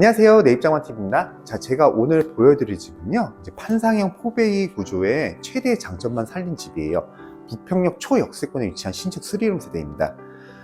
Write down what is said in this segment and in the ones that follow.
안녕하세요. 내 입장만 TV입니다. 자, 제가 오늘 보여드릴 집은요, 이제 판상형 포베이 구조의 최대의 장점만 살린 집이에요. 부평역 초역세권에 위치한 신축 3룸 세대입니다.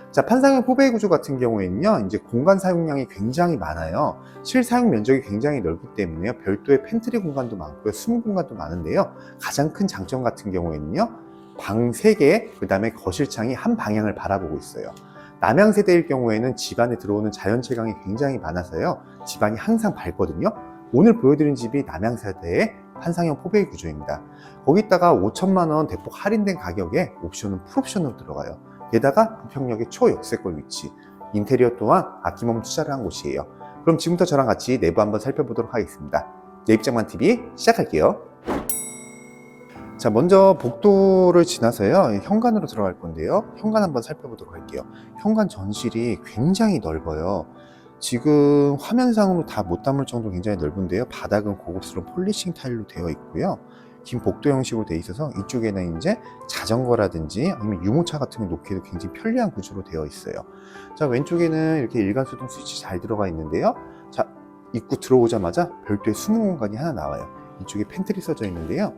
자, 판상형 포베이 구조 같은 경우에는요, 이제 공간 사용량이 굉장히 많아요. 실사용 면적이 굉장히 넓기 때문에요. 별도의 팬트리 공간도 많고요. 수문 공간도 많은데요. 가장 큰 장점 같은 경우에는요, 방 3개, 그 다음에 거실창이 한 방향을 바라보고 있어요. 남양 세대일 경우에는 집안에 들어오는 자연 채광이 굉장히 많아서요. 집안이 항상 밝거든요. 오늘 보여드린 집이 남양 세대의 판상형 포베이 구조입니다. 거기다가 5천만 원 대폭 할인된 가격에 옵션은 풀옵션으로 들어가요. 게다가 부평역의 초역세권 위치, 인테리어 또한 아낌없는 투자를 한 곳이에요. 그럼 지금부터 저랑 같이 내부 한번 살펴보도록 하겠습니다. 내 입장만 TV 시작할게요. 자, 먼저 복도를 지나서요. 현관으로 들어갈 건데요. 현관 한번 살펴보도록 할게요. 현관 전실이 굉장히 넓어요. 지금 화면상으로 다 못 담을 정도로 굉장히 넓은데요. 바닥은 고급스러운 폴리싱 타일로 되어 있고요. 긴 복도 형식으로 되어 있어서 이쪽에는 이제 자전거라든지 아니면 유모차 같은 거 놓기에도 굉장히 편리한 구조로 되어 있어요. 자, 왼쪽에는 이렇게 일간 수동 스위치 잘 들어가 있는데요. 자, 입구 들어오자마자 별도의 수문 공간이 하나 나와요. 이쪽에 팬트리 써져 있는데요.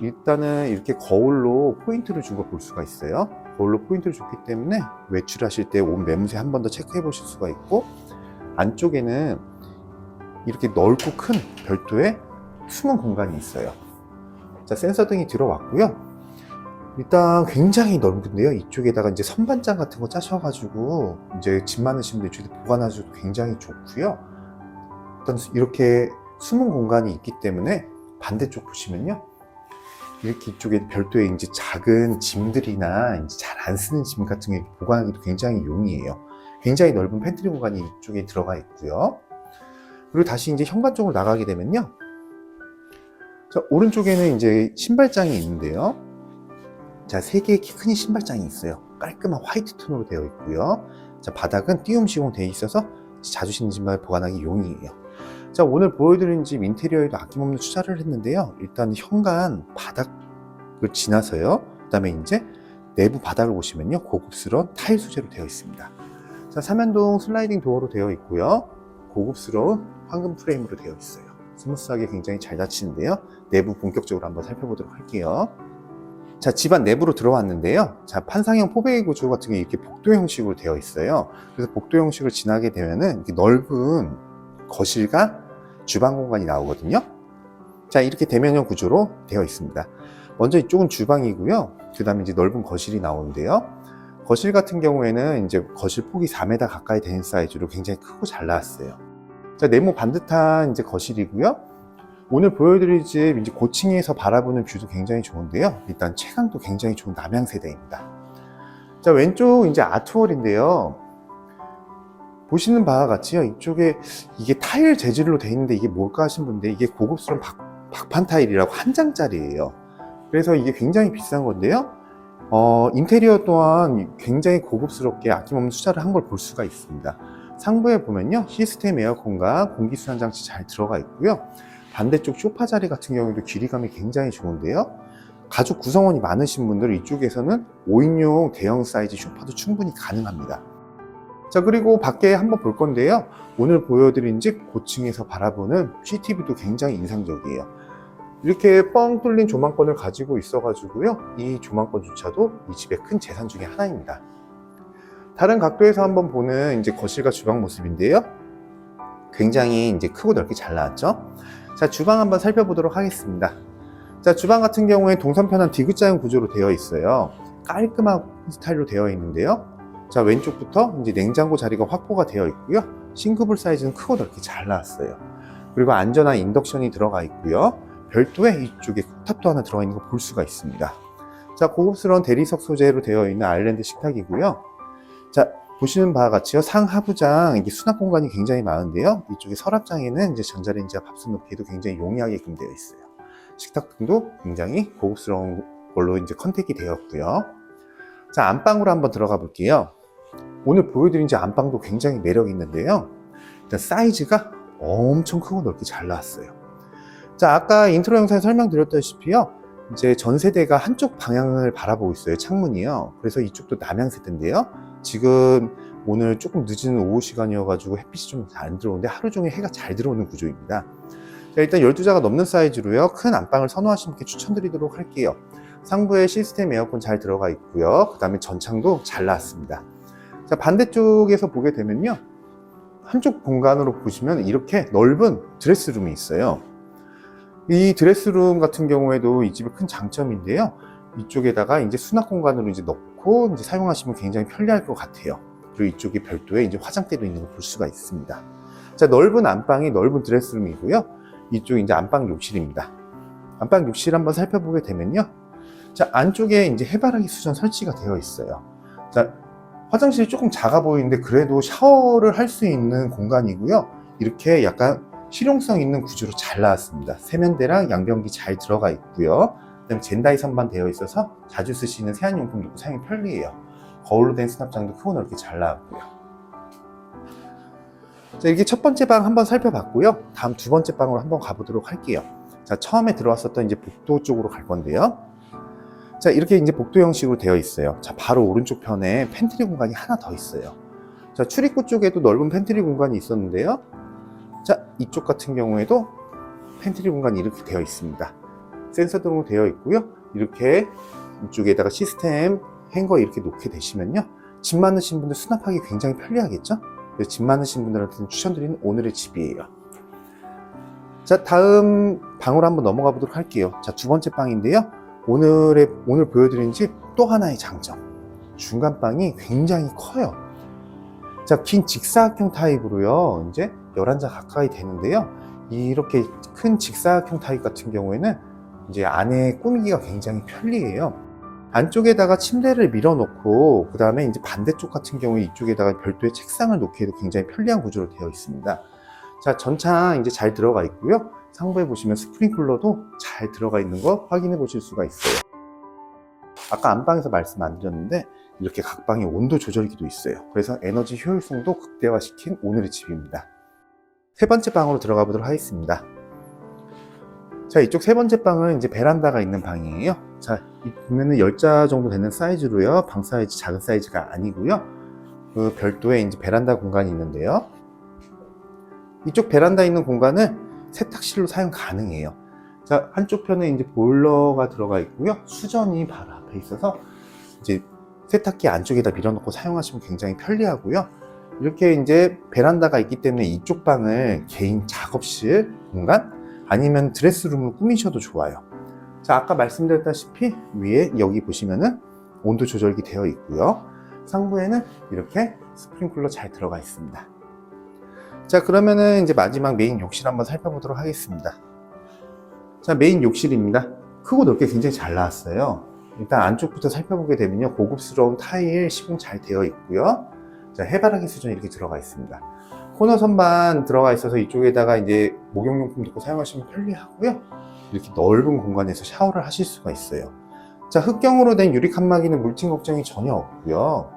일단은 이렇게 거울로 포인트를 준 거 볼 수가 있어요. 거울로 포인트를 줬기 때문에 외출하실 때 옷 매무새 한 번 더 체크해 보실 수가 있고 안쪽에는 이렇게 넓고 큰 별도의 숨은 공간이 있어요. 자, 센서 등이 들어왔고요. 일단 굉장히 넓은데요. 이쪽에다가 이제 선반장 같은 거 짜셔가지고 이제 집 많으신 분들 이쪽에 보관하셔도 굉장히 좋고요. 일단 이렇게 숨은 공간이 있기 때문에 반대쪽 보시면요. 이렇게 이쪽에 별도의 이제 작은 짐들이나 이제 잘 안 쓰는 짐 같은 게 보관하기도 굉장히 용이해요. 굉장히 넓은 팬트리 공간이 이쪽에 들어가 있고요. 그리고 다시 이제 현관 쪽으로 나가게 되면요. 자, 오른쪽에는 이제 신발장이 있는데요. 자, 세 개의 키 큰 신발장이 있어요. 깔끔한 화이트 톤으로 되어 있고요. 자, 바닥은 띄움 시공 되어 있어서 자주 신는 신발 보관하기 용이에요. 자, 오늘 보여드린 집 인테리어에도 아낌없는 투자를 했는데요. 일단 현관 바닥을 지나서요. 그 다음에 이제 내부 바닥을 보시면요. 고급스러운 타일 소재로 되어 있습니다. 자, 삼연동 슬라이딩 도어로 되어 있고요. 고급스러운 황금 프레임으로 되어 있어요. 스무스하게 굉장히 잘 닫히는데요. 내부 본격적으로 한번 살펴보도록 할게요. 자, 집안 내부로 들어왔는데요. 자, 판상형 포베이 구조 같은 게 이렇게 복도 형식으로 되어 있어요. 그래서 복도 형식을 지나게 되면은 넓은 거실과 주방 공간이 나오거든요. 자, 이렇게 대면형 구조로 되어 있습니다. 먼저 이쪽은 주방이고요. 그 다음에 이제 넓은 거실이 나오는데요. 거실 같은 경우에는 이제 거실 폭이 4m 가까이 되는 사이즈로 굉장히 크고 잘 나왔어요. 자, 네모 반듯한 이제 거실이고요. 오늘 보여드릴 집 이제 고층에서 바라보는 뷰도 굉장히 좋은데요. 일단 채광도 굉장히 좋은 남양 세대입니다. 자, 왼쪽 이제 아트월인데요. 보시는 바와 같이요. 이쪽에 이게 타일 재질로 되어 있는데 이게 뭘까 하신 분인데 이게 고급스러운 박, 박판 타일이라고 한 장짜리예요. 그래서 이게 굉장히 비싼 건데요. 어, 인테리어 또한 굉장히 고급스럽게 아낌없는 투자를 한 걸 볼 수가 있습니다. 상부에 보면요. 시스템 에어컨과 공기순환 장치 잘 들어가 있고요. 반대쪽 소파 자리 같은 경우에도 길이감이 굉장히 좋은데요. 가족 구성원이 많으신 분들은 이쪽에서는 5인용 대형 사이즈 소파도 충분히 가능합니다. 자, 그리고 밖에 한번 볼 건데요. 오늘 보여드린 집 고층에서 바라보는 CCTV도 굉장히 인상적이에요. 이렇게 뻥 뚫린 조망권을 가지고 있어 가지고요. 이 조망권조차도 이 집의 큰 재산 중에 하나입니다. 다른 각도에서 한번 보는 이제 거실과 주방 모습인데요. 굉장히 이제 크고 넓게 잘 나왔죠. 자, 주방 한번 살펴보도록 하겠습니다. 자, 주방 같은 경우에 동선편한 디귿자형 구조로 되어 있어요. 깔끔한 스타일로 되어 있는데요. 자, 왼쪽부터 이제 냉장고 자리가 확보가 되어 있고요. 싱크볼 사이즈는 크고 넓게 잘 나왔어요. 그리고 안전한 인덕션이 들어가 있고요. 별도의 이쪽에 쿡탑도 하나 들어가 있는 거 볼 수가 있습니다. 자, 고급스러운 대리석 소재로 되어 있는 아일랜드 식탁이고요. 자, 보시는 바와 같이요. 상하부장, 이게 수납 공간이 굉장히 많은데요. 이쪽에 서랍장에는 이제 전자레인지와 밥솥 넣기에도 굉장히 용이하게끔 되어 있어요. 식탁 등도 굉장히 고급스러운 걸로 이제 컨택이 되었고요. 자, 안방으로 한번 들어가 볼게요. 오늘 보여드린 제 안방도 굉장히 매력 있는데요. 일단 사이즈가 엄청 크고 넓게 잘 나왔어요. 자, 아까 인트로 영상에 설명드렸다시피요. 이제 전 세대가 한쪽 방향을 바라보고 있어요. 창문이요. 그래서 이쪽도 남향 세대인데요. 지금 오늘 조금 늦은 오후 시간이어가지고 햇빛이 좀잘안 들어오는데 하루 종일 해가 잘 들어오는 구조입니다. 자, 일단 12자가 넘는 사이즈로요. 큰 안방을 선호하시는 분께 추천드리도록 할게요. 상부에 시스템 에어컨 잘 들어가 있고요. 그 다음에 전창도 잘 나왔습니다. 자, 반대쪽에서 보게 되면요. 한쪽 공간으로 보시면 이렇게 넓은 드레스룸이 있어요. 이 드레스룸 같은 경우에도 이 집의 큰 장점인데요. 이쪽에다가 이제 수납 공간으로 이제 넣고 이제 사용하시면 굉장히 편리할 것 같아요. 그리고 이쪽에 별도의 이제 화장대도 있는 걸 볼 수가 있습니다. 자, 넓은 안방이 넓은 드레스룸이고요. 이쪽 이제 안방 욕실입니다. 안방 욕실 한번 살펴보게 되면요. 자, 안쪽에 이제 해바라기 수전 설치가 되어 있어요. 자, 화장실이 조금 작아 보이는데 그래도 샤워를 할 수 있는 공간이고요. 이렇게 약간 실용성 있는 구조로 잘 나왔습니다. 세면대랑 양변기 잘 들어가 있고요. 그다음에 젠다이 선반 되어 있어서 자주 쓰시는 세안용품 놓고 사용이 편리해요. 거울로 된 수납장도 크고 넓게 잘 나왔고요. 자, 이렇게 첫 번째 방 한번 살펴봤고요. 다음 두 번째 방으로 한번 가보도록 할게요. 자, 처음에 들어왔었던 이제 복도 쪽으로 갈 건데요. 자, 이렇게 이제 복도 형식으로 되어 있어요. 자, 바로 오른쪽 편에 팬트리 공간이 하나 더 있어요. 자, 출입구 쪽에도 넓은 팬트리 공간이 있었는데요. 자, 이쪽 같은 경우에도 팬트리 공간이 이렇게 되어 있습니다. 센서 등으로 되어 있고요. 이렇게 이쪽에다가 시스템 행거 이렇게 놓게 되시면요. 집 많으신 분들 수납하기 굉장히 편리하겠죠? 집 많으신 분들한테는 추천드리는 오늘의 집이에요. 자, 다음 방으로 한번 넘어가 보도록 할게요. 자, 두 번째 방인데요. 오늘의, 오늘 보여드린 집 또 하나의 장점. 중간 방이 굉장히 커요. 자, 긴 직사각형 타입으로요. 이제 11자 가까이 되는데요. 이렇게 큰 직사각형 타입 같은 경우에는 이제 안에 꾸미기가 굉장히 편리해요. 안쪽에다가 침대를 밀어놓고 그 다음에 이제 반대쪽 같은 경우에 이쪽에다가 별도의 책상을 놓기에도 굉장히 편리한 구조로 되어 있습니다. 자, 전창 이제 잘 들어가 있고요. 상부에 보시면 스프링클러도 잘 들어가 있는 거 확인해 보실 수가 있어요. 아까 안방에서 말씀 안 드렸는데 이렇게 각 방에 온도 조절기도 있어요. 그래서 에너지 효율성도 극대화시킨 오늘의 집입니다. 세 번째 방으로 들어가 보도록 하겠습니다. 자, 이쪽 세 번째 방은 이제 베란다가 있는 방이에요. 자, 이 보면은 10자 정도 되는 사이즈로요. 방 사이즈 작은 사이즈가 아니고요. 그 별도의 이제 베란다 공간이 있는데요. 이쪽 베란다에 있는 공간은 세탁실로 사용 가능해요. 자, 한쪽 편에 이제 보일러가 들어가 있고요. 수전이 바로 앞에 있어서 이제 세탁기 안쪽에다 밀어넣고 사용하시면 굉장히 편리하고요. 이렇게 이제 베란다가 있기 때문에 이쪽 방을 개인 작업실 공간 아니면 드레스룸으로 꾸미셔도 좋아요. 자, 아까 말씀드렸다시피 위에 여기 보시면은 온도 조절기 되어 있고요. 상부에는 이렇게 스프링클러 잘 들어가 있습니다. 자, 그러면은 이제 마지막 메인 욕실 한번 살펴보도록 하겠습니다. 자, 메인 욕실입니다. 크고 넓게 굉장히 잘 나왔어요. 일단 안쪽부터 살펴보게 되면요. 고급스러운 타일 시공 잘 되어 있고요. 자, 해바라기 수전 이렇게 들어가 있습니다. 코너 선반 들어가 있어서 이쪽에다가 이제 목욕용품 넣고 사용하시면 편리하고요. 이렇게 넓은 공간에서 샤워를 하실 수가 있어요. 자, 흙경으로 된 유리 칸막이는 물팅 걱정이 전혀 없고요.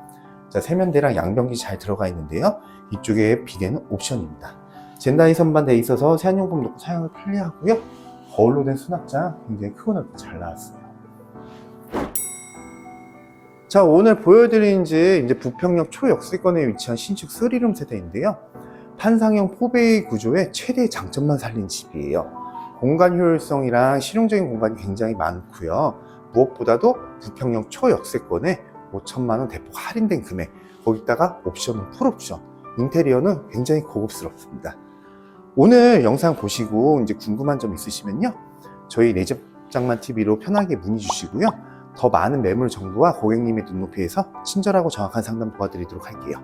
자, 세면대랑 양변기 잘 들어가 있는데요. 이쪽에 비대는 옵션입니다. 젠다이 선반 돼 있어서 세안용품 넣고 사용을 편리하고요. 거울로 된 수납장 굉장히 크고 넓게 잘 나왔어요. 자, 오늘 보여드린 집 이제 부평역 초역세권에 위치한 신축 3룸 세대인데요. 판상형 포베이 구조의 최대 장점만 살린 집이에요. 공간 효율성이랑 실용적인 공간이 굉장히 많고요. 무엇보다도 부평역 초역세권에 5천만 원 대폭 할인된 금액, 거기다가 옵션은 풀옵션, 인테리어는 굉장히 고급스럽습니다. 오늘 영상 보시고 이제 궁금한 점 있으시면요. 저희 내집장만 TV로 편하게 문의 주시고요. 더 많은 매물 정보와 고객님의 눈높이에서 친절하고 정확한 상담 도와드리도록 할게요.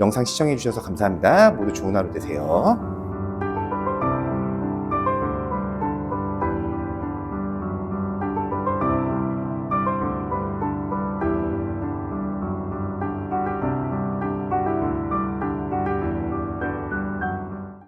영상 시청해 주셔서 감사합니다. 모두 좋은 하루 되세요.